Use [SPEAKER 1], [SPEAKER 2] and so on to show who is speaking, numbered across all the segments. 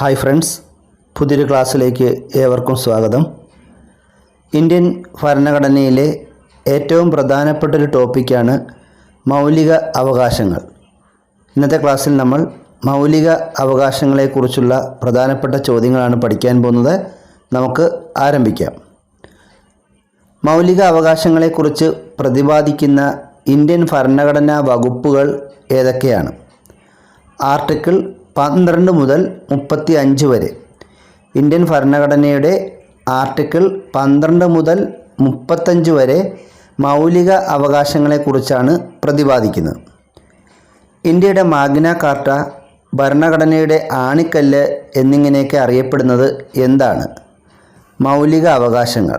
[SPEAKER 1] Hi friends പുതിയൊരു ക്ലാസ്സിലേക്ക് ഏവർക്കും സ്വാഗതം. ഇന്ത്യൻ ഭരണഘടനയിലെ ഏറ്റവും പ്രധാനപ്പെട്ട ഒരു ടോപ്പിക്കാണ് മൗലിക അവകാശങ്ങൾ. ഇന്നത്തെ ക്ലാസ്സിൽ നമ്മൾ മൗലിക അവകാശങ്ങളെക്കുറിച്ചുള്ള പ്രധാനപ്പെട്ട ചോദ്യങ്ങളാണ് പഠിക്കാൻ പോകുന്നത്. നമുക്ക് ആരംഭിക്കാം. മൗലിക അവകാശങ്ങളെക്കുറിച്ച് പ്രതിപാദിക്കുന്ന ഇന്ത്യൻ ഭരണഘടനാ വകുപ്പുകൾ ഏതൊക്കെയാണ്? ആർട്ടിക്കിൾ പന്ത്രണ്ട് മുതൽ മുപ്പത്തി അഞ്ച് വരെ. ഇന്ത്യൻ ഭരണഘടനയുടെ ആർട്ടിക്കിൾ പന്ത്രണ്ട് മുതൽ മുപ്പത്തഞ്ച് വരെ മൗലിക അവകാശങ്ങളെക്കുറിച്ചാണ് പ്രതിപാദിക്കുന്നത്. ഇന്ത്യയുടെ മാഗ്ന കാർട്ട ഭരണഘടനയുടെ ആണിക്കല്ല് എന്നിങ്ങനെയൊക്കെ അറിയപ്പെടുന്നത് എന്താണ്? മൗലിക അവകാശങ്ങൾ.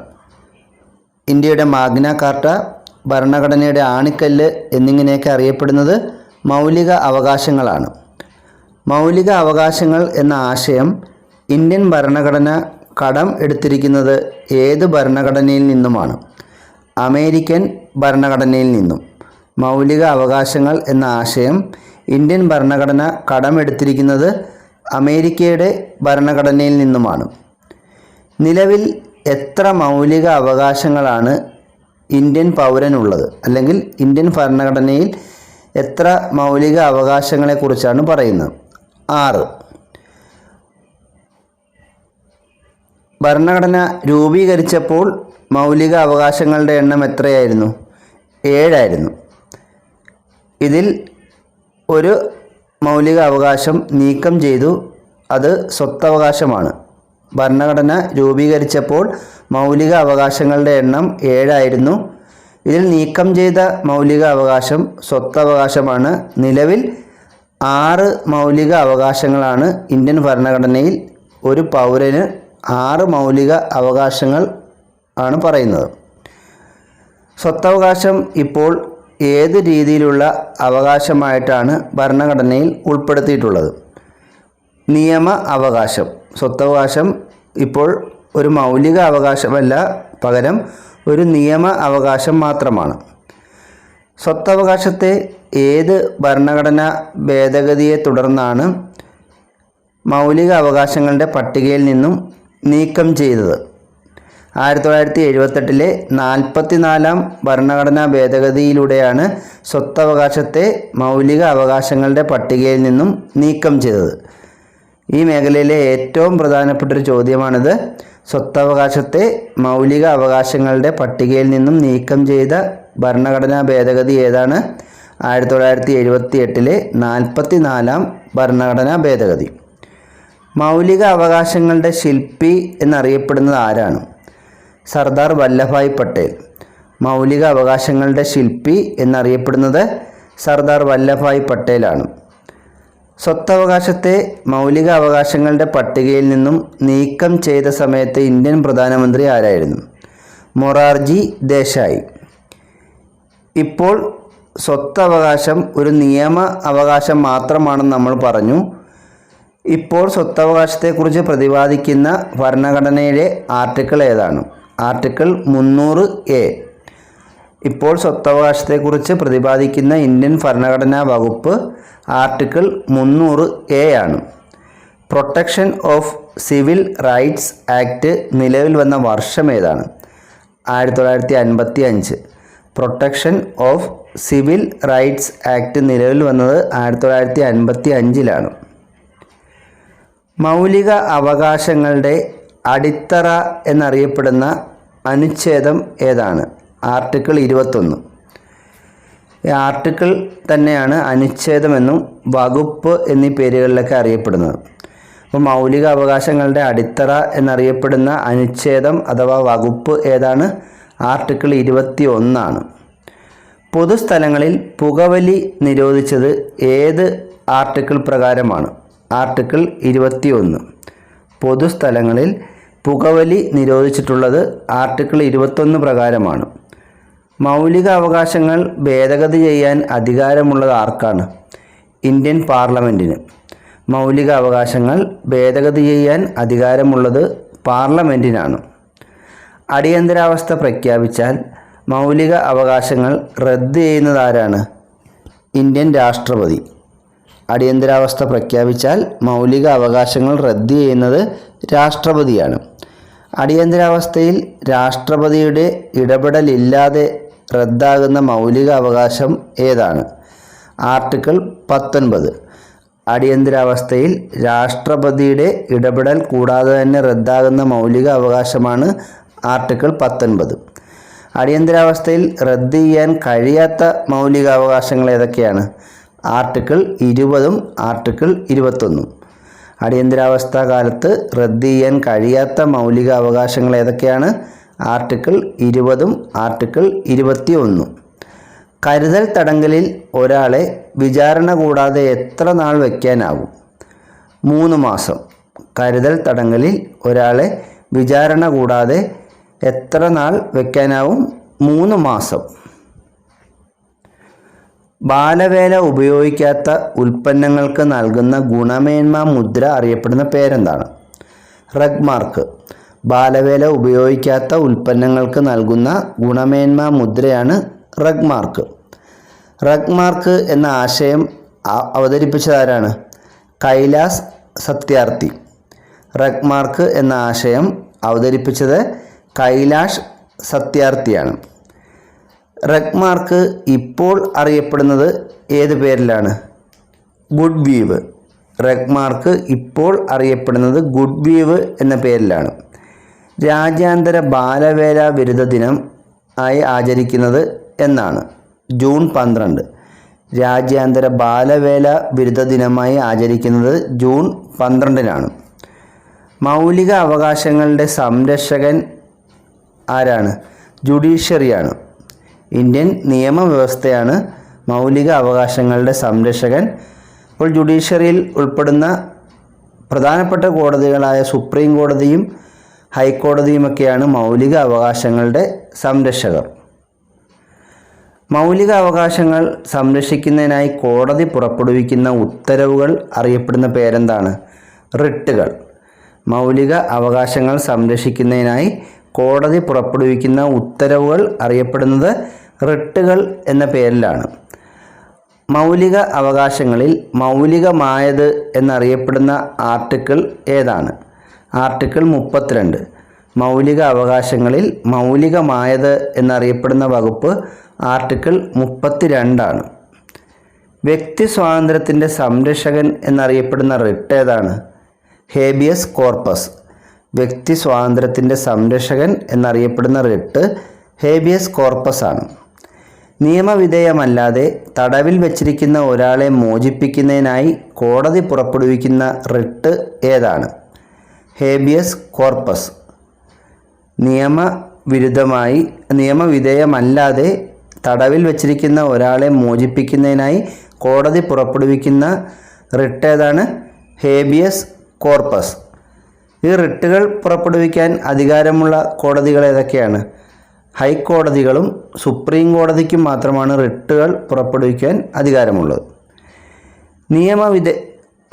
[SPEAKER 1] ഇന്ത്യയുടെ മാഗ്ന കാർട്ട ഭരണഘടനയുടെ ആണിക്കല്ല് എന്നിങ്ങനെയൊക്കെ അറിയപ്പെടുന്നത് മൗലിക അവകാശങ്ങളാണ്. മൗലിക അവകാശങ്ങൾ എന്ന ആശയം ഇന്ത്യൻ ഭരണഘടന കടം എടുത്തിരിക്കുന്നത് ഏത് ഭരണഘടനയിൽ നിന്നുമാണ്? അമേരിക്കൻ ഭരണഘടനയിൽ നിന്നും. മൗലിക അവകാശങ്ങൾ എന്ന ആശയം ഇന്ത്യൻ ഭരണഘടന കടമെടുത്തിരിക്കുന്നത് അമേരിക്കയുടെ ഭരണഘടനയിൽ നിന്നുമാണ്. നിലവിൽ എത്ര മൗലിക അവകാശങ്ങളാണ് ഇന്ത്യൻ പൗരനുള്ളത്? അല്ലെങ്കിൽ ഇന്ത്യൻ ഭരണഘടനയിൽ എത്ര മൗലിക അവകാശങ്ങളെക്കുറിച്ചാണ് പറയുന്നത്? ആറ്. ഭരണഘടന രൂപീകരിച്ചപ്പോൾ മൗലിക അവകാശങ്ങളുടെ എണ്ണം എത്രയായിരുന്നു? ഏഴായിരുന്നു. ഇതിൽ ഒരു മൗലിക അവകാശം നീക്കം ചെയ്തു. അത് സ്വത്തവകാശമാണ്. ഭരണഘടന രൂപീകരിച്ചപ്പോൾ മൗലിക അവകാശങ്ങളുടെ എണ്ണം ഏഴായിരുന്നു. ഇതിൽ നീക്കം ചെയ്ത മൗലിക അവകാശം സ്വത്തവകാശമാണ്. നിലവിൽ ആറ് മൗലിക അവകാശങ്ങളാണ് ഇന്ത്യൻ ഭരണഘടനയിൽ ഒരു പൗരന് ആറ് മൗലിക അവകാശങ്ങൾ ആണ് പറയുന്നത്. സ്വത്തവകാശം ഇപ്പോൾ ഏത് രീതിയിലുള്ള അവകാശമായിട്ടാണ് ഭരണഘടനയിൽ ഉൾപ്പെടുത്തിയിട്ടുള്ളത്? നിയമ അവകാശം. സ്വത്തവകാശം ഇപ്പോൾ ഒരു മൗലിക അവകാശമല്ല പകരം ഒരു നിയമ അവകാശം മാത്രമാണ്. സ്വത്തവകാശത്തെ ഏത് ഭരണഘടനാ ഭേദഗതിയെ തുടർന്നാണ് മൗലിക അവകാശങ്ങളുടെ പട്ടികയിൽ നിന്നും നീക്കം ചെയ്തത്? ആയിരത്തി തൊള്ളായിരത്തി എഴുപത്തെട്ടിലെ നാൽപ്പത്തിനാലാം ഭരണഘടനാ ഭേദഗതിയിലൂടെയാണ് സ്വത്തവകാശത്തെ മൗലിക അവകാശങ്ങളുടെ പട്ടികയിൽ നിന്നും നീക്കം ചെയ്തത്. ഈ മേഖലയിലെ ഏറ്റവും പ്രധാനപ്പെട്ട ഒരു ചോദ്യമാണിത്. സ്വത്തവകാശത്തെ മൗലിക അവകാശങ്ങളുടെ പട്ടികയിൽ നിന്നും നീക്കം ചെയ്ത ഭരണഘടനാ ഭേദഗതി ഏതാണ്? ആയിരത്തി തൊള്ളായിരത്തി എഴുപത്തി എട്ടിലെ നാൽപ്പത്തി നാലാം ഭരണഘടനാ ഭേദഗതി. മൗലിക അവകാശങ്ങളുടെ ശില്പി എന്നറിയപ്പെടുന്നത് ആരാണ്? സർദാർ വല്ലഭായ് പട്ടേൽ. മൗലിക അവകാശങ്ങളുടെ ശില്പി എന്നറിയപ്പെടുന്നത് സർദാർ വല്ലഭായ് പട്ടേലാണ്. സ്വത്തവകാശത്തെ മൗലിക അവകാശങ്ങളുടെ പട്ടികയിൽ നിന്നും നീക്കം ചെയ്ത സമയത്ത് ഇന്ത്യൻ പ്രധാനമന്ത്രി ആരായിരുന്നു? മൊറാർജി ദേശായി. ഇപ്പോൾ സ്വത്തവകാശം ഒരു നിയമ അവകാശം മാത്രമാണെന്ന് നമ്മൾ പറഞ്ഞു. ഇപ്പോൾ സ്വത്തവകാശത്തെക്കുറിച്ച് പ്രതിപാദിക്കുന്ന ഭരണഘടനയിലെ ആർട്ടിക്കിൾ ഏതാണ്? ആർട്ടിക്കിൾ മുന്നൂറ് എ. ഇപ്പോൾ സ്വത്തവകാശത്തെക്കുറിച്ച് പ്രതിപാദിക്കുന്ന ഇന്ത്യൻ ഭരണഘടനാ വകുപ്പ് ആർട്ടിക്കിൾ മുന്നൂറ് എ ആണ്. Protection of civil rights act നിലവിൽ വന്ന വർഷം ഏതാണ്? ആയിരത്തി തൊള്ളായിരത്തി അൻപത്തി അഞ്ച്. Protection of civil rights act നിലവിൽ വന്നത് ആയിരത്തി തൊള്ളായിരത്തി അൻപത്തി അഞ്ചിലാണ് മൗലിക അവകാശങ്ങളുടെ അടിത്തറ എന്നറിയപ്പെടുന്ന അനുച്ഛേദം ഏതാണ്? ആർട്ടിക്കിൾ ഇരുപത്തൊന്ന്. ആർട്ടിക്കിൾ തന്നെയാണ് അനുച്ഛേദമെന്നും വകുപ്പ് എന്നീ പേരുകളിലൊക്കെ അറിയപ്പെടുന്നത്. അപ്പോൾ മൗലിക അവകാശങ്ങളുടെ അടിത്തറ എന്നറിയപ്പെടുന്ന അനുച്ഛേദം അഥവാ വകുപ്പ് ഏതാണ്? ആർട്ടിക്കിൾ ഇരുപത്തി ഒന്നാണ് പൊതുസ്ഥലങ്ങളിൽ പുകവലി നിരോധിച്ചത് ഏത് ആർട്ടിക്കിൾ പ്രകാരമാണ്? ആർട്ടിക്കിൾ ഇരുപത്തി ഒന്ന് പൊതുസ്ഥലങ്ങളിൽ പുകവലി നിരോധിച്ചിട്ടുള്ളത് ആർട്ടിക്കിൾ ഇരുപത്തൊന്ന് പ്രകാരമാണ്. മൗലിക അവകാശങ്ങൾ ഭേദഗതി ചെയ്യാൻ അധികാരമുള്ളത് ആർക്കാണ്? ഇന്ത്യൻ പാർലമെന്റിന് മൗലിക അവകാശങ്ങൾ ഭേദഗതി ചെയ്യാൻ അധികാരമുള്ളത് പാർലമെന്റിനാണ് അടിയന്തരാവസ്ഥ പ്രഖ്യാപിച്ചാൽ മൗലിക അവകാശങ്ങൾ റദ്ദ് ചെയ്യുന്നത് ആരാണ് ഇന്ത്യൻ രാഷ്ട്രപതി. അടിയന്തരാവസ്ഥ പ്രഖ്യാപിച്ചാൽ മൗലിക അവകാശങ്ങൾ റദ്ദ് ചെയ്യുന്നത് രാഷ്ട്രപതിയാണ്. അടിയന്തരാവസ്ഥയിൽ രാഷ്ട്രപതിയുടെ ഇടപെടലില്ലാതെ റദ്ദാകുന്ന മൗലിക അവകാശം ഏതാണ്? ആർട്ടിക്കിൾ പത്തൊൻപത്. അടിയന്തരാവസ്ഥയിൽ രാഷ്ട്രപതിയുടെ ഇടപെടൽ കൂടാതെ തന്നെ റദ്ദാകുന്ന മൗലിക അവകാശമാണ് ആർട്ടിക്കിൾ പത്തൊൻപത്. അടിയന്തരാവസ്ഥയിൽ റദ്ദ് ചെയ്യാൻ കഴിയാത്ത മൗലികാവകാശങ്ങൾ ഏതൊക്കെയാണ്? ആർട്ടിക്കിൾ ഇരുപതും ആർട്ടിക്കിൾ ഇരുപത്തൊന്നും. അടിയന്തരാവസ്ഥ കാലത്ത് റദ്ദ് ചെയ്യാൻ കഴിയാത്ത മൗലിക അവകാശങ്ങൾ ഏതൊക്കെയാണ്? ആർട്ടിക്കിൾ ഇരുപതും ആർട്ടിക്കിൾ ഇരുപത്തി ഒന്നും കരുതൽ തടങ്കലിൽ ഒരാളെ വിചാരണ കൂടാതെ എത്ര നാൾ വയ്ക്കാനാകും മൂന്ന് മാസം. കരുതൽ തടങ്കലിൽ ഒരാളെ വിചാരണ കൂടാതെ എത്ര നാൾ വെക്കാനാവും? മൂന്ന് മാസം. ബാലവേല ഉപയോഗിക്കാത്ത ഉൽപ്പന്നങ്ങൾക്ക് നൽകുന്ന ഗുണമേന്മ മുദ്ര അറിയപ്പെടുന്ന പേരെന്താണ്? റഗ് മാർക്ക് ബാലവേല ഉപയോഗിക്കാത്ത ഉൽപ്പന്നങ്ങൾക്ക് നൽകുന്ന ഗുണമേന്മ മുദ്രയാണ് റഗ് മാർക്ക് മാർക്ക് എന്ന ആശയം അവതരിപ്പിച്ചതാരാണ് കൈലാസ് സത്യാർത്ഥി. റഗ് മാർക്ക് എന്ന ആശയം അവതരിപ്പിച്ചത് കൈലാഷ് സത്യാർത്ഥിയാണ്. റെഗ്മാർക്ക് ഇപ്പോൾ അറിയപ്പെടുന്നത് ഏത് പേരിലാണ്? ഗുഡ് വീവ് റെഗ്മാർക്ക് ഇപ്പോൾ അറിയപ്പെടുന്നത് ഗുഡ് വീവ് എന്ന പേരിലാണ്. രാജ്യാന്തര ബാലവേല ബിരുദ ദിനം ആയി ആചരിക്കുന്നത് എന്നാണ്. ജൂൺ പന്ത്രണ്ട്. രാജ്യാന്തര ബാലവേല ബിരുദ ദിനമായി ആചരിക്കുന്നത് ജൂൺ പന്ത്രണ്ടിനാണ്. മൗലിക അവകാശങ്ങളുടെ സംരക്ഷകൻ ആരാണ്? ജുഡീഷ്യറിയാണ്. ഇന്ത്യൻ നിയമവ്യവസ്ഥയാണ് മൗലിക അവകാശങ്ങളുടെ സംരക്ഷകൻ. അപ്പോൾ ജുഡീഷ്യറിയിൽ ഉൾപ്പെടുന്ന പ്രധാനപ്പെട്ട കോടതികളായ സുപ്രീം കോടതിയും ഹൈക്കോടതിയുമൊക്കെയാണ് മൗലിക അവകാശങ്ങളുടെ സംരക്ഷകർ. മൗലിക അവകാശങ്ങൾ സംരക്ഷിക്കുന്നതിനായി കോടതി പുറപ്പെടുവിക്കുന്ന ഉത്തരവുകൾ അറിയപ്പെടുന്ന പേരെന്താണ്? റിട്ടുകൾ. മൗലിക അവകാശങ്ങൾ സംരക്ഷിക്കുന്നതിനായി കോടതി പുറപ്പെടുവിക്കുന്ന ഉത്തരവുകൾ അറിയപ്പെടുന്നത് റിട്ടുകൾ എന്ന പേരിലാണ്. മൗലിക അവകാശങ്ങളിൽ മൗലികമായത് എന്നറിയപ്പെടുന്ന ആർട്ടിക്കിൾ ഏതാണ്? ആർട്ടിക്കിൾ മുപ്പത്തിരണ്ട്. മൗലിക അവകാശങ്ങളിൽ മൗലികമായത് എന്നറിയപ്പെടുന്ന വകുപ്പ് ആർട്ടിക്കിൾ മുപ്പത്തിരണ്ടാണ്. വ്യക്തി സ്വാതന്ത്ര്യത്തിന്റെ സംരക്ഷകൻ എന്നറിയപ്പെടുന്ന റിട്ട് ഏതാണ്? Habeas corpus. വ്യക്തി സ്വാതന്ത്ര്യത്തിന്റെ സംരക്ഷകൻ എന്നറിയപ്പെടുന്ന റിട്ട് ഹേബിയസ് കോർപ്പസ് ആണ്. നിയമവിധേയമല്ലാതെ തടവിൽ വച്ചിരിക്കുന്ന ഒരാളെ മോചിപ്പിക്കുന്നതിനായി കോടതി പുറപ്പെടുവിക്കുന്ന റിട്ട് ഏതാണ്? Habeas corpus. നിയമവിരുദ്ധമായി നിയമവിധേയമല്ലാതെ തടവിൽ വച്ചിരിക്കുന്ന ഒരാളെ മോചിപ്പിക്കുന്നതിനായി കോടതി പുറപ്പെടുവിക്കുന്ന റിട്ട് ഏതാണ്? Habeas corpus. ഈ റിട്ടുകൾ പുറപ്പെടുവിക്കാൻ അധികാരമുള്ള കോടതികൾ ഏതൊക്കെയാണ്? ഹൈക്കോടതികളും സുപ്രീം കോടതിക്കും മാത്രമാണ് റിട്ടുകൾ പുറപ്പെടുവിക്കാൻ അധികാരമുള്ളത്. നിയമവിധ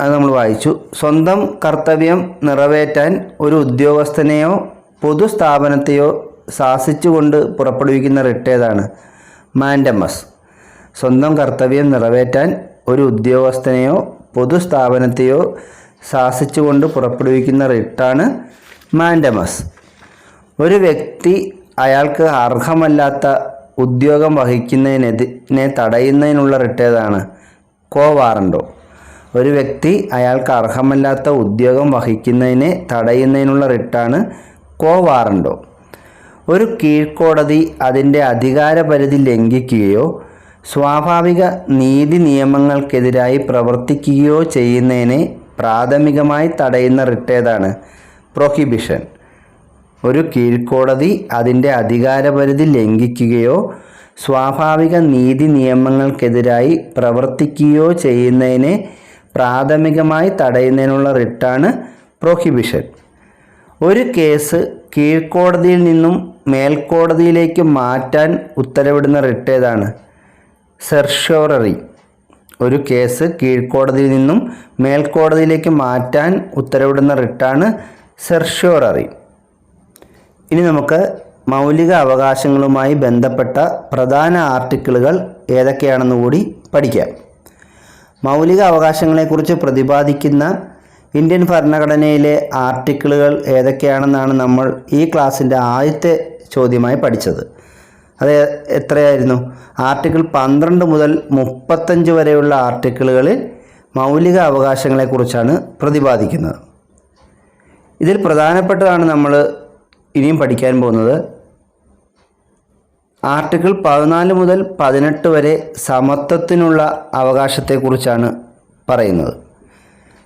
[SPEAKER 1] അത് നമ്മൾ വായിച്ചു. സ്വന്തം കർത്തവ്യം നിറവേറ്റാൻ ഒരു ഉദ്യോഗസ്ഥനെയോ പൊതുസ്ഥാപനത്തെയോ ശാസിച്ചുകൊണ്ട് പുറപ്പെടുവിക്കുന്ന റിട്ട് ഏതാണ്? മാൻഡമസ്. സ്വന്തം കർത്തവ്യം നിറവേറ്റാൻ ഒരു ഉദ്യോഗസ്ഥനെയോ പൊതുസ്ഥാപനത്തെയോ ശാസിച്ചുകൊണ്ട് പുറപ്പെടുവിക്കുന്ന റിട്ടാണ് മാൻഡമസ്. ഒരു വ്യക്തി അയാൾക്ക് അർഹമല്ലാത്ത ഉദ്യോഗം വഹിക്കുന്നതിനെതിനെ തടയുന്നതിനുള്ള റിട്ട് ഏതാണ്? കോ വാറണ്ടോ ഒരു വ്യക്തി അയാൾക്ക് അർഹമല്ലാത്ത ഉദ്യോഗം വഹിക്കുന്നതിനെ തടയുന്നതിനുള്ള റിട്ടാണ് കോ വാറണ്ടോ ഒരു കീഴ്ക്കോടതി അതിന്റെ അധികാരപരിധി ലംഘിക്കുകയോ സ്വാഭാവിക നീതി നിയമങ്ങൾക്കെതിരായി പ്രവർത്തിക്കുകയോ ചെയ്യുന്നതിനെ പ്രാഥമികമായി തടയുന്ന റിട്ട് ഏതാണ്? പ്രൊഹിബിഷൻ ഒരു കീഴ്ക്കോടതി അതിന്റെ അധികാരപരിധി ലംഘിക്കുകയോ സ്വാഭാവിക നീതി നിയമങ്ങൾക്കെതിരായി പ്രവർത്തിക്കുകയോ ചെയ്യുന്നതിനെ പ്രാഥമികമായി തടയുന്നതിനുള്ള റിട്ടാണ് പ്രൊഹിബിഷൻ ഒരു കേസ് കീഴ്ക്കോടതിയിൽ നിന്നും മേൽക്കോടതിയിലേക്ക് മാറ്റാൻ ഉത്തരവിടുന്ന റിട്ട് ഏതാണ്? സെർഷ്യോററി ഒരു കേസ് കീഴ്ക്കോടതിയിൽ നിന്നും മേൽക്കോടതിയിലേക്ക് മാറ്റാൻ ഉത്തരവിടുന്ന റിട്ടാണ് സെർഷ്യോററി ഇനി നമുക്ക് മൗലിക അവകാശങ്ങളുമായി ബന്ധപ്പെട്ട പ്രധാന ആർട്ടിക്കിളുകൾ ഏതൊക്കെയാണെന്ന് കൂടി പഠിക്കാം. മൗലിക അവകാശങ്ങളെക്കുറിച്ച് പ്രതിപാദിക്കുന്ന ഇന്ത്യൻ ഭരണഘടനയിലെ ആർട്ടിക്കിളുകൾ ഏതൊക്കെയാണെന്നാണ് നമ്മൾ ഈ ക്ലാസ്സിന്റെ ആദ്യത്തെ ചോദ്യമായി പഠിച്ചത്. അത് എത്രയായിരുന്നു? ആർട്ടിക്കിൾ പന്ത്രണ്ട് മുതൽ മുപ്പത്തഞ്ച് വരെയുള്ള ആർട്ടിക്കിളുകളിൽ മൗലിക അവകാശങ്ങളെക്കുറിച്ചാണ് പ്രതിപാദിക്കുന്നത്. ഇതിൽ പ്രധാനപ്പെട്ടതാണ് നമ്മൾ ഇനിയും പഠിക്കാൻ പോകുന്നത്. ആർട്ടിക്കിൾ പതിനാല് മുതൽ പതിനെട്ട് വരെ സമത്വത്തിനുള്ള അവകാശത്തെക്കുറിച്ചാണ് പറയുന്നത്.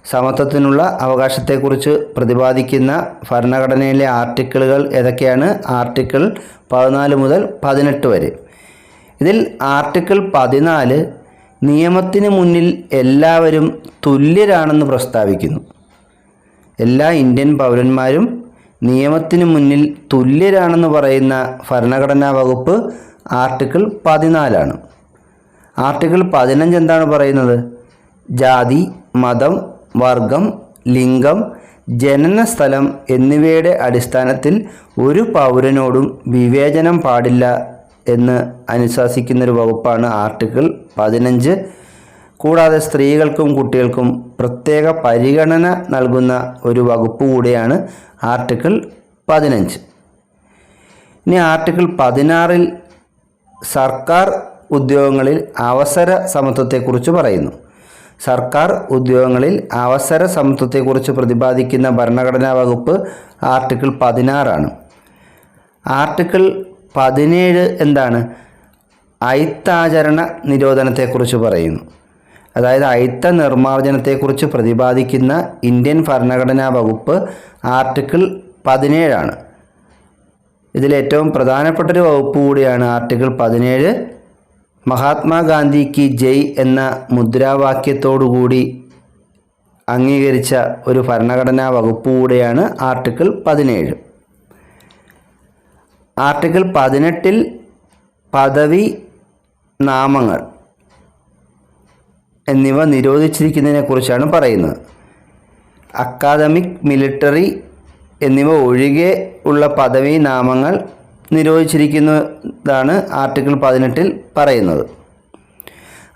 [SPEAKER 1] സമത്വത്തിനുള്ള അവകാശത്തെക്കുറിച്ച് പ്രതിപാദിക്കുന്ന ഭരണഘടനയിലെ ആർട്ടിക്കിളുകൾ ഏതൊക്കെയാണ്? ആർട്ടിക്കിൾ പതിനാല് മുതൽ പതിനെട്ട് വരെ. ഇതിൽ ആർട്ടിക്കിൾ പതിനാല് നിയമത്തിന് മുന്നിൽ എല്ലാവരും തുല്യരാണെന്ന് പ്രസ്താവിക്കുന്നു. എല്ലാ ഇന്ത്യൻ പൗരന്മാരും നിയമത്തിന് മുന്നിൽ തുല്യരാണെന്ന് പറയുന്ന ഭരണഘടനാ വകുപ്പ് ആർട്ടിക്കിൾ പതിനാലാണ്. ആർട്ടിക്കിൾ പതിനഞ്ച് എന്താണ് പറയുന്നത്? ജാതി മതം വർഗം ലിംഗം ജനനസ്ഥലം എന്നിവയുടെ അടിസ്ഥാനത്തിൽ ഒരു പൗരനോടും വിവേചനം പാടില്ല എന്ന് അനുശാസിക്കുന്നൊരു വകുപ്പാണ് ആർട്ടിക്കിൾ പതിനഞ്ച്. കൂടാതെ സ്ത്രീകൾക്കും കുട്ടികൾക്കും പ്രത്യേക പരിഗണന നൽകുന്ന ഒരു വകുപ്പ് കൂടിയാണ് ആർട്ടിക്കിൾ പതിനഞ്ച്. ഇനി ആർട്ടിക്കിൾ പതിനാറിൽ സർക്കാർ ഉദ്യോഗങ്ങളിൽ അവസര സമത്വത്തെക്കുറിച്ച് പറയുന്നു. സർക്കാർ ഉദ്യോഗങ്ങളിൽ അവസര സമത്വത്തെക്കുറിച്ച് പ്രതിപാദിക്കുന്ന ഭരണഘടനാ വകുപ്പ് ആർട്ടിക്കിൾ പതിനാറാണ്. ആർട്ടിക്കിൾ പതിനേഴ് എന്താണ്? ഐത്താചരണ നിരോധനത്തെക്കുറിച്ച് പറയുന്നു. അതായത് അയിത്ത നിർമ്മാർജനത്തെക്കുറിച്ച് പ്രതിപാദിക്കുന്ന ഇന്ത്യൻ ഭരണഘടനാ വകുപ്പ് ആർട്ടിക്കിൾ പതിനേഴാണ്. ഇതിലേറ്റവും പ്രധാനപ്പെട്ടൊരു വകുപ്പ് കൂടിയാണ് ആർട്ടിക്കിൾ പതിനേഴ്. മഹാത്മാഗാന്ധി കി ജയ് എന്ന മുദ്രാവാക്യത്തോടുകൂടി അംഗീകരിച്ച ഒരു ഭരണഘടനാ വകുപ്പ് കൂടെയാണ് ആർട്ടിക്കിൾ പതിനേഴ്. ആർട്ടിക്കിൾ പതിനെട്ടിൽ പദവി നാമങ്ങൾ എന്നിവ നിരോധിച്ചിരിക്കുന്നതിനെക്കുറിച്ചാണ് പറയുന്നത്. അക്കാദമിക് മിലിറ്ററി എന്നിവ ഒഴികെ ഉള്ള പദവി നാമങ്ങൾ നിരോധിച്ചിരിക്കുന്നതാണ് ആർട്ടിക്കിൾ പതിനെട്ടിൽ പറയുന്നത്.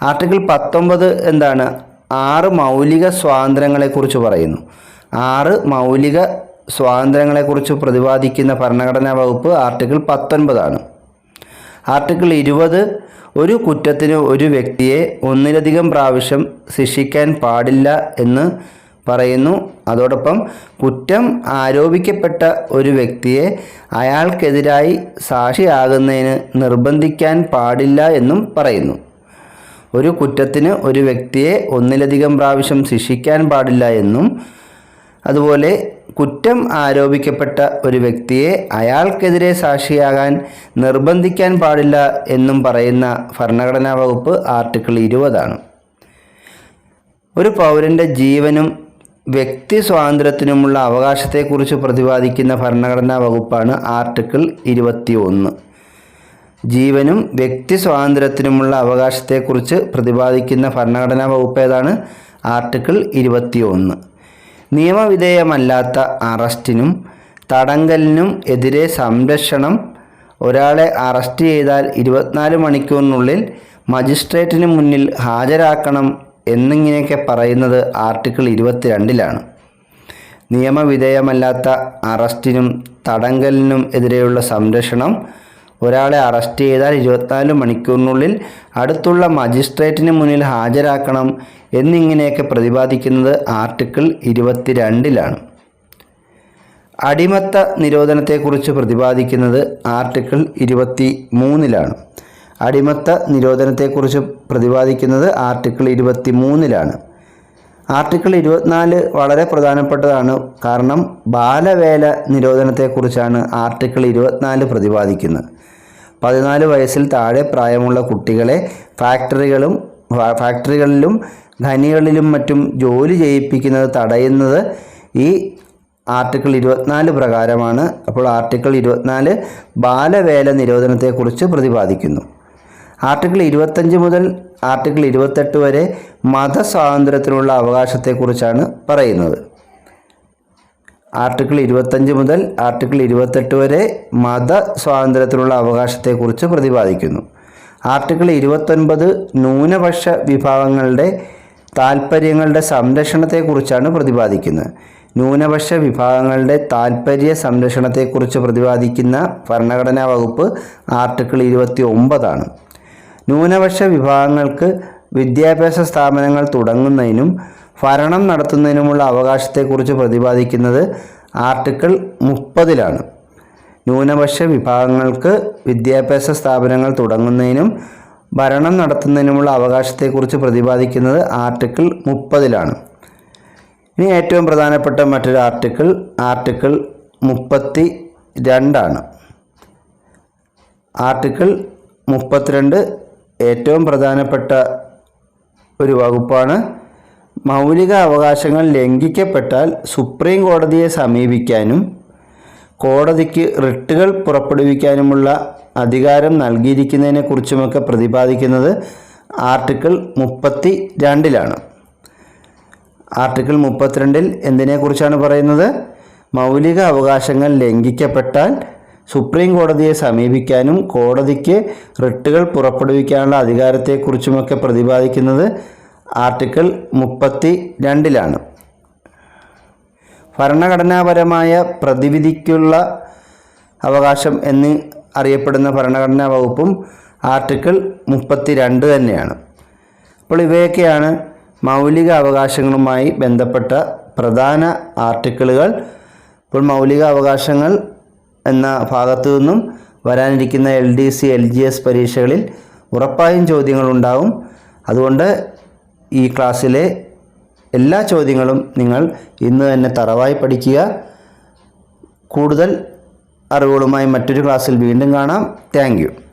[SPEAKER 1] ആർട്ടിക്കിൾ പത്തൊമ്പത് എന്താണ്? ആറ് മൗലിക സ്വാതന്ത്ര്യങ്ങളെക്കുറിച്ച് പറയുന്നു. ആറ് മൗലിക സ്വാതന്ത്ര്യങ്ങളെക്കുറിച്ച് പ്രതിപാദിക്കുന്ന ഭരണഘടനാ വകുപ്പ് ആർട്ടിക്കിൾ പത്തൊൻപതാണ്. ആർട്ടിക്കിൾ ഇരുപത് ഒരു കുറ്റത്തിന് ഒരു വ്യക്തിയെ ഒന്നിലധികം പ്രാവശ്യം ശിക്ഷിക്കാൻ പാടില്ല എന്ന് പറയുന്നു. അതോടൊപ്പം കുറ്റം ആരോപിക്കപ്പെട്ട ഒരു വ്യക്തിയെ അയാൾക്കെതിരായി സാക്ഷിയാകുന്നതിന് നിർബന്ധിക്കാൻ പാടില്ല എന്നും പറയുന്നു. ഒരു കുറ്റത്തിന് ഒരു വ്യക്തിയെ ഒന്നിലധികം പ്രാവശ്യം ശിക്ഷിക്കാൻ പാടില്ല എന്നും അതുപോലെ കുറ്റം ആരോപിക്കപ്പെട്ട ഒരു വ്യക്തിയെ അയാൾക്കെതിരെ സാക്ഷിയാകാൻ നിർബന്ധിക്കാൻ പാടില്ല എന്നും പറയുന്ന ഭരണഘടനാ വകുപ്പ് ആർട്ടിക്കിൾ ഇരുപതാണ്. ഒരു പൗരന്റെ ജീവനും വ്യക്തി സ്വാതന്ത്ര്യത്തിനുമുള്ള അവകാശത്തെക്കുറിച്ച് പ്രതിപാദിക്കുന്ന ഭരണഘടനാ വകുപ്പാണ് ആർട്ടിക്കിൾ ഇരുപത്തി ഒന്ന് ജീവനും വ്യക്തി സ്വാതന്ത്ര്യത്തിനുമുള്ള അവകാശത്തെക്കുറിച്ച് പ്രതിപാദിക്കുന്ന ഭരണഘടനാ വകുപ്പ് ഏതാണ്? ആർട്ടിക്കിൾ ഇരുപത്തി ഒന്ന് നിയമവിധേയമല്ലാത്ത അറസ്റ്റിനും തടങ്കലിനും എതിരെ സംരക്ഷണം. ഒരാളെ അറസ്റ്റ് ചെയ്താൽ ഇരുപത്തിനാല് മണിക്കൂറിനുള്ളിൽ മജിസ്ട്രേറ്റിന് മുന്നിൽ ഹാജരാക്കണം. എന്നിങ്ങനെയൊക്കെ പറയുന്നത് ആർട്ടിക്കിൾ ഇരുപത്തിരണ്ടിലാണ്. നിയമവിധേയമല്ലാത്ത അറസ്റ്റിനും തടങ്കലിനും എതിരെയുള്ള സംരക്ഷണം ഒരാളെ അറസ്റ്റ് ചെയ്താൽ ഇരുപത്തിനാല് മണിക്കൂറിനുള്ളിൽ അടുത്തുള്ള മജിസ്ട്രേറ്റിന് മുന്നിൽ ഹാജരാക്കണം എന്നിങ്ങനെയൊക്കെ പ്രതിപാദിക്കുന്നത് ആർട്ടിക്കിൾ ഇരുപത്തിരണ്ടിലാണ്. അടിമത്ത നിരോധനത്തെക്കുറിച്ച് പ്രതിപാദിക്കുന്നത് ആർട്ടിക്കിൾ ഇരുപത്തി മൂന്നിലാണ് അടിമത്ത നിരോധനത്തെക്കുറിച്ച് പ്രതിപാദിക്കുന്നത് ആർട്ടിക്കിൾ ഇരുപത്തി മൂന്നിലാണ് ആർട്ടിക്കിൾ ഇരുപത്തിനാല് വളരെ പ്രധാനപ്പെട്ടതാണ്. കാരണം ബാലവേല നിരോധനത്തെക്കുറിച്ചാണ് ആർട്ടിക്കിൾ ഇരുപത്തിനാല് പ്രതിപാദിക്കുന്നത്. പതിനാല് വയസ്സിൽ താഴെ പ്രായമുള്ള കുട്ടികളെ ഫാക്ടറികളും ഫാക്ടറികളിലും ഖനികളിലും മറ്റും ജോലി ചെയ്യിപ്പിക്കുന്നത് തടയുന്നത് ഈ ആർട്ടിക്കിൾ ഇരുപത്തിനാല് പ്രകാരമാണ്. അപ്പോൾ ആർട്ടിക്കിൾ ഇരുപത്തിനാല് ബാലവേല നിരോധനത്തെക്കുറിച്ച് പ്രതിപാദിക്കുന്നു. ആർട്ടിക്കിൾ ഇരുപത്തഞ്ച് മുതൽ ആർട്ടിക്കിൾ ഇരുപത്തെട്ട് വരെ മതസ്വാതന്ത്ര്യത്തിനുള്ള അവകാശത്തെക്കുറിച്ചാണ് പറയുന്നത്. ആർട്ടിക്കിൾ ഇരുപത്തഞ്ച് മുതൽ ആർട്ടിക്കിൾ ഇരുപത്തെട്ട് വരെ മത സ്വാതന്ത്ര്യത്തിനുള്ള അവകാശത്തെക്കുറിച്ച് പ്രതിപാദിക്കുന്നു. ആർട്ടിക്കിൾ ഇരുപത്തൊൻപത് ന്യൂനപക്ഷ വിഭാഗങ്ങളുടെ താൽപ്പര്യങ്ങളുടെ സംരക്ഷണത്തെക്കുറിച്ചാണ് പ്രതിപാദിക്കുന്നത്. ന്യൂനപക്ഷ വിഭാഗങ്ങളുടെ താൽപ്പര്യ സംരക്ഷണത്തെക്കുറിച്ച് പ്രതിപാദിക്കുന്ന ഭരണഘടനാ വകുപ്പ് ആർട്ടിക്കിൾ ഇരുപത്തി ഒമ്പതാണ് ന്യൂനപക്ഷ വിഭാഗങ്ങൾക്ക് വിദ്യാഭ്യാസ സ്ഥാപനങ്ങൾ തുടങ്ങുന്നതിനും ഭരണം നടത്തുന്നതിനുമുള്ള അവകാശത്തെക്കുറിച്ച് പ്രതിപാദിക്കുന്നത് ആർട്ടിക്കിൾ മുപ്പതിലാണ്. ന്യൂനപക്ഷ വിഭാഗങ്ങൾക്ക് വിദ്യാഭ്യാസ സ്ഥാപനങ്ങൾ തുടങ്ങുന്നതിനും ഭരണം നടത്തുന്നതിനുമുള്ള അവകാശത്തെക്കുറിച്ച് പ്രതിപാദിക്കുന്നത് ആർട്ടിക്കിൾ മുപ്പതിലാണ്. ഇനി ഏറ്റവും പ്രധാനപ്പെട്ട മറ്റൊരു ആർട്ടിക്കിൾ ആർട്ടിക്കിൾ മുപ്പത്തി രണ്ടാണ് ആർട്ടിക്കിൾ മുപ്പത്തിരണ്ട് ഏറ്റവും പ്രധാനപ്പെട്ട ഒരു വകുപ്പാണ്. മൗലിക അവകാശങ്ങൾ ലംഘിക്കപ്പെട്ടാൽ സുപ്രീം കോടതിയെ സമീപിക്കാനും കോടതിക്ക് റിട്ടുകൾ പുറപ്പെടുവിക്കാനുമുള്ള അധികാരം നൽകിയിരിക്കുന്നതിനെക്കുറിച്ചുമൊക്കെ പ്രതിപാദിക്കുന്നത് ആർട്ടിക്കിൾ മുപ്പത്തി രണ്ടിലാണ് ആർട്ടിക്കിൾ മുപ്പത്തിരണ്ടിൽ എന്തിനെക്കുറിച്ചാണ് പറയുന്നത്? മൗലിക അവകാശങ്ങൾ ലംഘിക്കപ്പെട്ടാൽ സുപ്രീം കോടതിയെ സമീപിക്കാനും കോടതിക്ക് റിട്ടുകൾ പുറപ്പെടുവിക്കാനുള്ള അധികാരത്തെക്കുറിച്ചുമൊക്കെ പ്രതിപാദിക്കുന്നത് ആർട്ടിക്കിൾ മുപ്പത്തി രണ്ടിലാണ് ഭരണഘടനാപരമായ പ്രതിവിധിക്കുള്ള അവകാശം എന്ന് അറിയപ്പെടുന്ന ഭരണഘടനാ വകുപ്പും ആർട്ടിക്കിൾ മുപ്പത്തി രണ്ട് തന്നെയാണ്. അപ്പോൾ ഇവയൊക്കെയാണ് മൗലിക അവകാശങ്ങളുമായി ബന്ധപ്പെട്ട പ്രധാന ആർട്ടിക്കിളുകൾ. ഇപ്പോൾ മൗലിക അവകാശങ്ങൾ എന്ന ഭാഗത്തു നിന്നും വരാനിരിക്കുന്ന L D C L G S പരീക്ഷകളിൽ ഉറപ്പായും ചോദ്യങ്ങളുണ്ടാവും. അതുകൊണ്ട് ഈ ക്ലാസ്സിലെ എല്ലാ ചോദ്യങ്ങളും നിങ്ങൾ ഇന്ന് തന്നെ തറവായി പഠിക്കുക. കൂടുതൽ അറിവുകളുമായി മറ്റൊരു ക്ലാസ്സിൽ വീണ്ടും കാണാം. താങ്ക്